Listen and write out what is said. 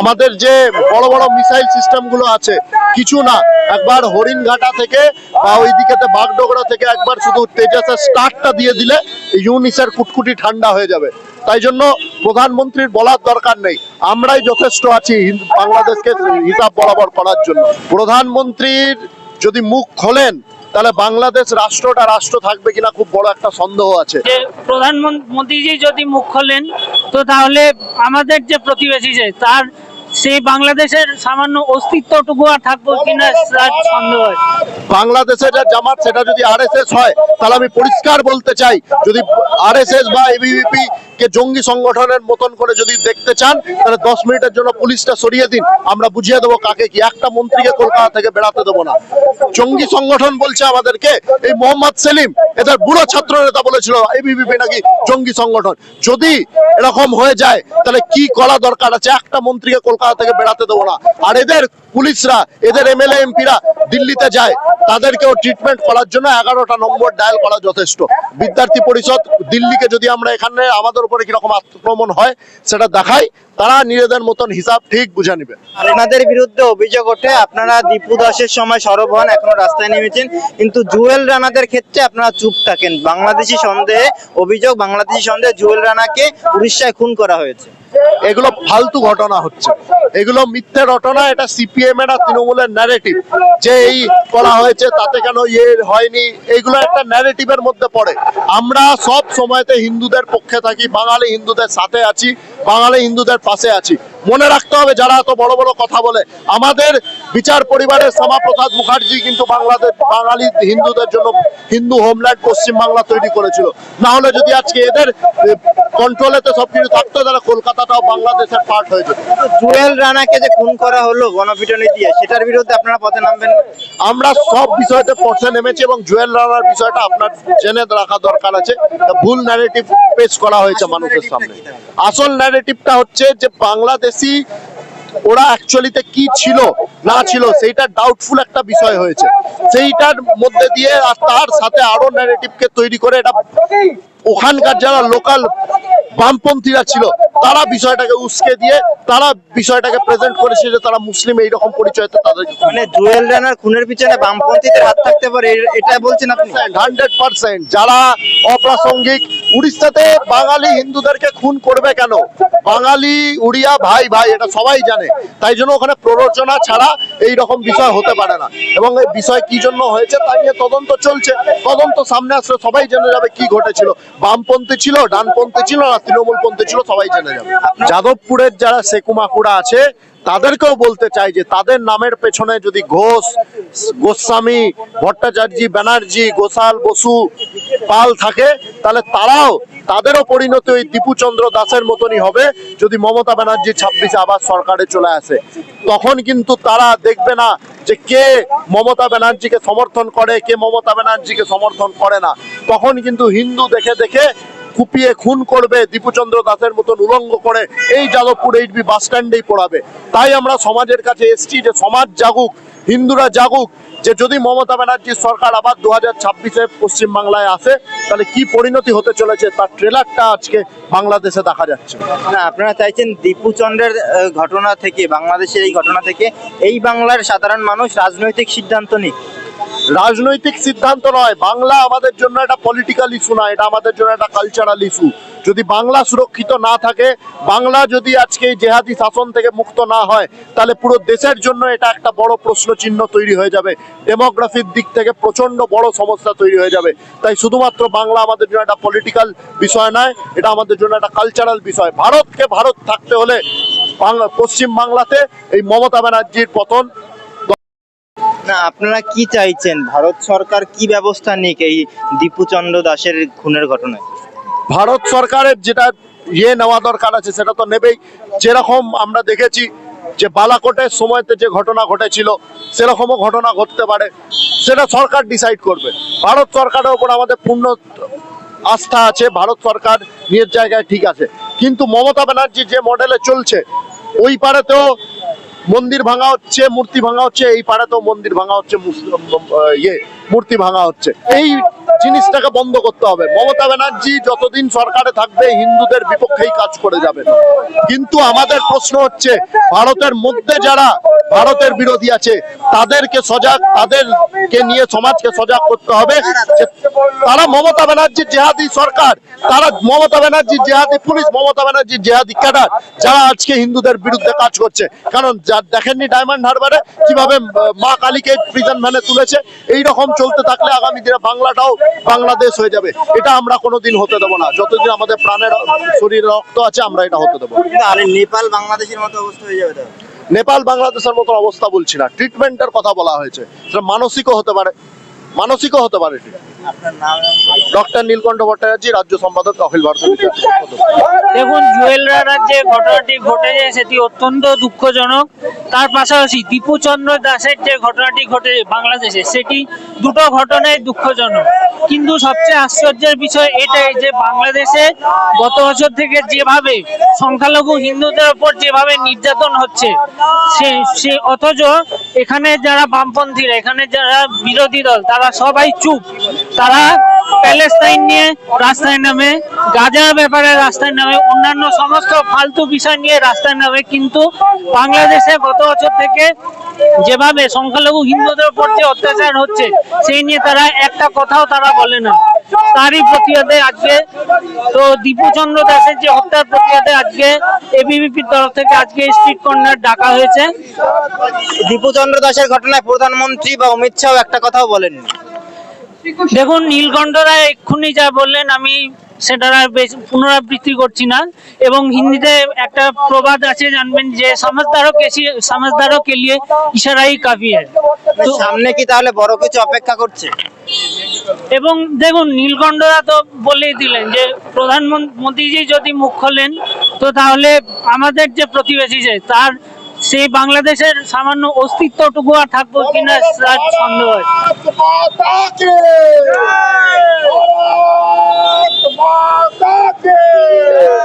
আমাদের যে বড় বড় মিসাইল সিস্টেমগুলো আছে, কিছু না। একবার হরিণঘাটা থেকে বা ওইদিকে বাগডোগরা থেকে একবার শুধু তেজাসের স্টার্টটা দিয়ে দিলে ইউনিসের কুটকুটি ঠান্ডা হয়ে যাবে। তাই জন্য প্রধানমন্ত্রীর বলার দরকার নেই। আমরাই যথেষ্ট আছি বাংলাদেশকে হিসাব বরাবর করার জন্য। প্রধানমন্ত্রীর যদি মুখ খোলেন, তাহলে বাংলাদেশ রাষ্ট্রটা রাষ্ট্র থাকবে কিনা খুব বড় একটা সন্দেহ আছে। প্রধানমন্ত্রী যদি মুখ খোলেন, তো তাহলে আমাদের যে প্রতিবেশী যে, তার সেই বাংলাদেশের সামান্য অস্তিত্বটুকু আর থাকব কিনা সন্দেহ বাংলাদেশের বাংলাদেশে যা জামাত, সেটা যদি আরএসএস হয়, তাহলে আমি পরিষ্কার বলতে চাই, যদি আরএসএস বা এবিভিপি কে জঙ্গি সংগঠনের মতন করে যদি দেখতে চান, তাহলে দশ মিনিটের জন্য পুলিশটা সরিয়ে দিন। আমরা বুঝিয়ে দেবো কাকে কি। একটা মন্ত্রীকে কলকাতা থেকে বেড়াতে দেবো না। জঙ্গি সংগঠন বলছে আমাদেরকে, এই মোহাম্মদ সেলিম, এদের বুড়ো ছাত্র নেতা বলেছিল এবিভিপি নাকি জঙ্গি সংগঠন। যদি এরকম হয়ে যায়, তাহলে কি করা দরকার আছে? একটা মন্ত্রীকে কলকাতা থেকে বেড়াতে দেবো না। আর এদের পুলিশরা, এদের এমএলএ, এমপিরা দিল্লিতে যায়, তাদেরকেও ট্রিটমেন্ট করার জন্য এগারোটা নম্বর ডায়াল করা যথেষ্ট। বিদ্যার্থী পরিষদ, দিল্লিকে যদি আমরা এখানে আমাদের উপরে কীরকম আক্রমণ হয় সেটা দেখাই। তারা নিজেদের মতন হিসাব ঠিক বুঝে নেবে। আপনাদের বিরুদ্ধে অভিযোগ ওঠে আপনারা দীপু দাসের সময় সরব হন এখনও রাস্তায় নেমেছেন। কিন্তু জুয়েল রানাদের ক্ষেত্রে আপনারা চুপ থাকেন। বাংলাদেশি সন্দেহে অভিযোগ বাংলাদেশি সন্দেহে জুয়েল রানাকে উড়িষ্যায় খুন করা হয়েছে। এগুলো ফালতু ঘটনা হচ্ছে। এগুলো মিথ্যে ঘটনা এটা সিপিএম এর আর তৃণমূলের ন্যারেটিভ যে এই করা হয়েছে তাতে কেন ইয়ে হয়নি এগুলো একটা ন্যারেটিভের মধ্যে পড়ে। আমরা সব সময়তে হিন্দুদের পক্ষে থাকি বাঙালি হিন্দুদের সাথে আছি। বাঙালি হিন্দুদের পাশে আছি। মনে রাখতে হবে যারা এত বড় বড় কথা বলে। আমাদের বিচার পরিবারের শ্যামাপ্রসাদ মুখার্জি কিন্তু বাংলাদেশ বাঙালি হিন্দুদের জন্য হিন্দু হোমল্যান্ড পশ্চিম বাংলা তৈরি করেছিল। না হলে যদি আজকে এদের কন্ট্রোলেতে সবকিছু থাকতো তাহলে কলকাতাটাও বাংলাদেশের পার্ট হয়ে যেত। জুয়েল রানাকে যে খুন করা হলো গণপিটনি দিয়ে সেটার বিরুদ্ধে আপনারা পথে নামবেন আমরা সব বিষয়তে পড়তে নেমেছি এবং জুয়েল রানার বিষয়টা আপনার জেনে রাখা দরকার আছে। ভুল ন্যারেটিভ পেশ করা হয়েছে মানুষের সামনে। আসল ন্যারেটিভটা হচ্ছে যে বাংলাদেশি ওরা অ্যাকচুয়ালিতে কি ছিল, না ছিল, সেইটা ডাউটফুল একটা বিষয় হয়েছে। সেইটার মধ্যে দিয়ে আর তার সাথে আরও ন্যারেটিভকে তৈরি করে এটা ওখানকার যারা লোকাল বামপন্থীরা ছিল তারা বিষয়টাকে উস্কে দিয়ে তারা বিষয়টাকে প্রেজেন্ট করেছে যে তারা মুসলিম এইরকম পরিচয়তে তাদেরকে মানে জুয়েল রানার খুনের পিছনে বামপন্থীদের হাত থাকতে পারে এটা বলছেন আপনি? হান্ড্রেড পার্সেন্ট যারা অপ্রাসঙ্গিক উড়িষ্যাতে বাঙালি হিন্দুদেরকে খুন করবে কেন? বাঙালি উড়িয়া ভাই ভাই এটা সবাই জানে। তাই জন্য ওখানে প্ররোচনা ছাড়া এই রকম বিষয় হতে পারে না। এবং এই বিষয় কি জন্য হয়েছে তাই নিয়ে তদন্ত চলছে। তদন্ত সামনে আসলে সবাই জেনে যাবে কি ঘটেছিল। বামপন্থী ছিল, ডানপন্থী ছিল না, তৃণমূলপন্থী ছিল, সবাই জেনে যাবে। যাদবপুরের যারা সেকুমাকুড়া আছে, তাদেরকেও বলতে চাই যে তাদের নামের পেছনে যদি ঘোষ, গোস্বামী, ভট্টাচার্য ব্যানার্জি, গোসাল বসু পাল থাকে, তাহলে তারাও তাদেরও পরিণতি ওই দীপুচন্দ্র দাসের মতনই হবে, যদি মমতা ব্যানার্জি ছাব্বিশে আবার সরকারে চলে আসে। তখন কিন্তু তারা দেখবে না যে কে মমতা ব্যানার্জিকে সমর্থন করে, কে মমতা ব্যানার্জিকে সমর্থন করে না, তখন কিন্তু হিন্দু দেখে দেখে কুপিয়ে খুন করবে, দীপুচন্দ্র দাসের মতন উলঙ্গ করে এই যাদবপুর এইচবি বাস স্ট্যান্ডেই পড়াবে। তাই আমরা সমাজের কাছে এসছি যে সমাজ জাগুক, হিন্দুরা জাগুক যে যদি মমতা ব্যানার্জির সরকার আবার দু হাজার ছাব্বিশে পশ্চিমবাংলায় আসে তাহলে কি পরিণতি হতে চলেছে? তার ট্রেলারটা আজকে বাংলাদেশে দেখা যাচ্ছে। না আপনারা চাইছেন দীপুচন্দ্রের আহ, ঘটনা থেকে বাংলাদেশের এই ঘটনা থেকে এই বাংলার সাধারণ মানুষ রাজনৈতিক সিদ্ধান্ত নিক। রাজনৈতিক সিদ্ধান্ত নয় বাংলা আমাদের জন্য একটা পলিটিক্যাল ইস্যু না এটা আমাদের জন্য একটা কালচারাল ইস্যু যদি বাংলা সুরক্ষিত না থাকে, বাংলা যদি আজকে এই জেহাদি শাসন থেকে মুক্ত না হয়, তাহলে পুরো দেশের জন্য এটা একটা বড় প্রশ্ন চিহ্ন তৈরি হয়ে যাবে। ডেমোগ্রাফির দিক থেকে প্রচণ্ড বড় সমস্যা তৈরি হয়ে যাবে। তাই শুধুমাত্র বাংলা আমাদের জন্য একটা পলিটিক্যাল বিষয় নয়, এটা আমাদের জন্য একটা কালচারাল বিষয়। ভারতকে ভারত থাকতে হলে বাংলা, পশ্চিম বাংলাতে এই মমতা ব্যানার্জির পতন না, আপনারা কি চাইছেন? ভারত সরকার কি ব্যবস্থা নিক এই দীপুচন্দ্র দাসের খুনের ঘটনায়? ভারত সরকারের যেটা ইয়ে নেওয়া দরকার আছে, সেটা তো নেবেই। যেরকম আমরা দেখেছি যে বালাকোটের সময়তে যে ঘটনা ঘটেছিল, সেরকমও ঘটনা ঘটতে পারে। সেটা সরকার ডিসাইড করবে। ভারত সরকারের ওপর আমাদের পূর্ণ আস্থা আছে, ভারত সরকার নিজের জায়গায় ঠিক আছে। কিন্তু মমতা ব্যানার্জি যে মডেলে চলছে, ওই পাড়েতেও মন্দির ভাঙা হচ্ছে, মূর্তি ভাঙা হচ্ছে, এই পাড়াতেও মন্দির ভাঙা হচ্ছে ইয়ে। মূর্তি ভাঙা হচ্ছে। এই জিনিসটাকে বন্ধ করতে হবে। মমতা ব্যানার্জি যতদিন সরকারে থাকবে, হিন্দুদের বিপক্ষেই কাজ করে যাবে। কিন্তু আমাদের প্রশ্ন হচ্ছে, ভারতের মধ্যে যারা ভারতের বিরোধী আছে, তাদেরকে সজাগ, তাদেরকে নিয়ে সমাজকে সজাগ করতে হবে। তারা মমতা ব্যানার্জির জেহাদি সরকার, তারা মমতা ব্যানার্জির জেহাদি পুলিশ, মমতা ব্যানার্জির জেহাদি ক্যাডার, যারা আজকে হিন্দুদের বিরুদ্ধে কাজ করছে। কারণ যা দেখেননি ডায়মন্ড হারবারে কীভাবে মা কালীকে প্রিজন ভ্যানে তুলেছে এই রকম চলতে থাকলে আগামী দিনে বাংলাটাও বাংলাদেশ হয়ে যাবে। এটা আমরা কোনোদিন হতে দেবো না। যতদিন আমাদের প্রাণের শরীরে রক্ত আছে, আমরা এটা হতে দেবো নেপাল, বাংলাদেশের মতো অবস্থা হয়ে যাবে নেপাল বাংলাদেশের মতো অবস্থা বলছি না। ট্রিটমেন্টের কথা বলা হয়েছে। সেটা মানসিকও হতে পারে। মানসিকও হতে পারে আপনার নাম? ডক্টর নীলকণ্ঠ ভট্টাচার্য, রাজ্য সম্পাদক অখিল ভারতীয় দেখুন জুয়েল রানার যে ঘটনাটি ঘটেছে, সেটি অত্যন্ত দুঃখজনক। তার পাশাপাশি দীপুচন্দ্র দাসের যে ঘটনাটি ঘটে বাংলাদেশে, সেটি দুটো ঘটনাই দুঃখজনক। কিন্তু সবচেয়ে আশ্চর্যের বিষয় এটাই যে বাংলাদেশে গত বছর থেকে যেভাবে সংখ্যালঘু হিন্দুদের ওপর যেভাবে নির্যাতন হচ্ছে, সে সে, অথচ এখানে যারা বামপন্থীরা, এখানে যারা বিরোধী দল, তারা সবাই চুপ। তারা প্যালেস্তাইন নিয়ে রাস্তায় নামে, গাজার ব্যাপারে রাস্তায় নামে, অন্যান্য সমস্ত ফালতু বিষয় নিয়ে রাস্তায় নামে কিন্তু বাংলাদেশে গত বছর থেকে যেভাবে সংখ্যালঘু হিন্দুদের উপর যে অত্যাচার হচ্ছে, সেই নিয়ে তারা একটা কথাও তারা বলে না। তারই প্রতিবাদে আজকে তো দীপুচন্দ্র দাসের যে হত্যার প্রতিবাদে আজকে এবিভিপির তরফ থেকে আজকে স্ট্রিট কর্নার ডাকা হয়েছে। দীপুচন্দ্র দাসের ঘটনায় প্রধানমন্ত্রী বা অমিত শাহ একটা কথাও বলেননি। দেখুন নীলকণ্ঠ রায় এক্ষুনি যা বললেন আমি সেটা আর পুনরাবৃত্তি করছি না। এবং হিন্দিতে একটা প্রবাদ আছে জানবেন যে সমাজদারও কে সমাজদারও কে লিয়ে ইশারাই কাফি তো সামনে কি তাহলে বড় কিছু অপেক্ষা করছে? এবং দেখুন নীলকণ্ঠরা তো বলেই দিলেন যে প্রধানমন্ত্রীজি যদি মুখ খোলেন তো তাহলে আমাদের যে প্রতিবেশী যে তার সেই বাংলাদেশের সামান্য অস্তিত্বটুকু আর থাকব কিনা সন্দেহ